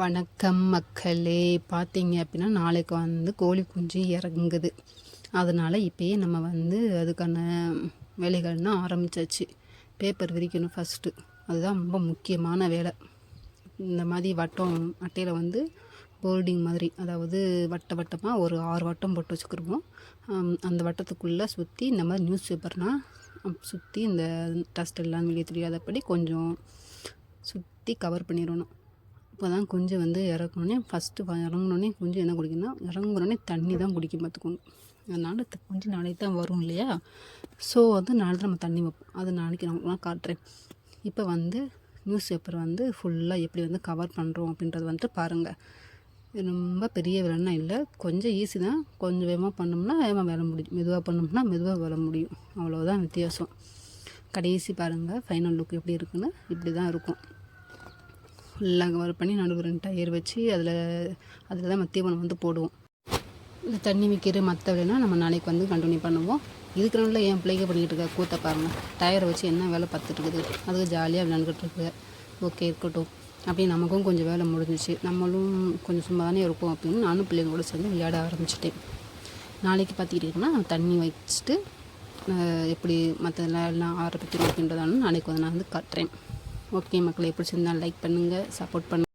வணக்கம் மக்களே. பார்த்தீங்க அப்படின்னா நாளைக்கு வந்து கோழி குஞ்சு இறங்குது. அதனால் இப்போயே நம்ம வந்து அதுக்கான வேலைகள்னால் ஆரம்பிச்சாச்சு. பேப்பர் விரிக்கணும் ஃபஸ்ட்டு அதுதான் ரொம்ப முக்கியமான வேலை. இந்த மாதிரி வட்டம் அட்டையில் வந்து போர்டிங் மாதிரி அதாவது வட்ட வட்டமாக ஒரு ஆறு வட்டம் போட்டு வச்சுக்கிருவோம். அந்த வட்டத்துக்குள்ளே சுற்றி இந்த மாதிரி நியூஸ் பேப்பர்னால் சுற்றி இந்த டஸ்ட் எல்லாம் வெளியே தெரியாதபடி கொஞ்சம் சுற்றி கவர் பண்ணிடணும். இப்போ தான் குஞ்சு வந்து இறக்கணுன்னே ஃபஸ்ட்டு இறங்கினோடனே குஞ்சு என்ன குடிக்குன்னா இறங்குனோடனே தண்ணி தான் குடிக்கும் பார்த்துக்கோங்க. அதனால் குஞ்சு நாளைக்கு தான் வரும் இல்லையா? ஸோ வந்து நாளைக்கு நம்ம தண்ணி வைப்போம். அது நாளைக்கு நான் காட்டுறேன். இப்போ வந்து நியூஸ் பேப்பர் வந்து ஃபுல்லாக எப்படி வந்து கவர் பண்ணுறோம் அப்படின்றது வந்துட்டு பாருங்கள் ரொம்ப பெரிய வேலைன்னா இல்லை. கொஞ்சம் ஈஸி தான். கொஞ்சம் வேகமாக பண்ணோம்னா வேகமாக வேலை முடியும். மெதுவாக பண்ணோம்னா மெதுவாக வேலை முடியும். அவ்வளோதான் வித்தியாசம். கடைசி பாருங்கள் ஃபைனல் லுக் எப்படி இருக்குன்னு இப்படி தான் இருக்கும். ஃபுல்லாக கவர் பண்ணி நடுவில் ரெண்டு டயர் வச்சு அதில் அதில் தான் மத்தியபனம் வந்து போடுவோம். இந்த தண்ணி விற்கிற மற்ற வேலைனா நம்ம நாளைக்கு வந்து கண்டினியூ பண்ணுவோம். இதுக்கு நல்ல என் பிள்ளைங்க பண்ணிக்கிட்டு இருக்க கூத்த பாருங்க. டயரை வச்சு என்ன வேலை பார்த்துட்டு இருக்குது? அதுக்கு ஜாலியாக விளையாண்டுக்கிட்டு இருக்கு. ஓகே இருக்கட்டும். அப்படி நமக்கும் கொஞ்சம் வேலை முடிஞ்சிச்சு. நம்மளும் கொஞ்சம் சும்மா தானே இருப்போம் அப்படின்னு நானும் பிள்ளைங்க கூட சேர்ந்து விளையாட ஆரம்பிச்சிட்டேன். நாளைக்கு பார்த்துக்கிட்டிங்கன்னா தண்ணி வச்சுட்டு எப்படி மற்றதெல்லாம் எல்லாம் ஆரம்பிக்கணும் அப்படின்றதானு நாளைக்கு வந்து நான் வந்து காட்டுறேன். ஓகே மக்களை பிடிச்சிருந்தா லைக் பண்ணுங்கள் சப்போர்ட் பண்ணுங்கள்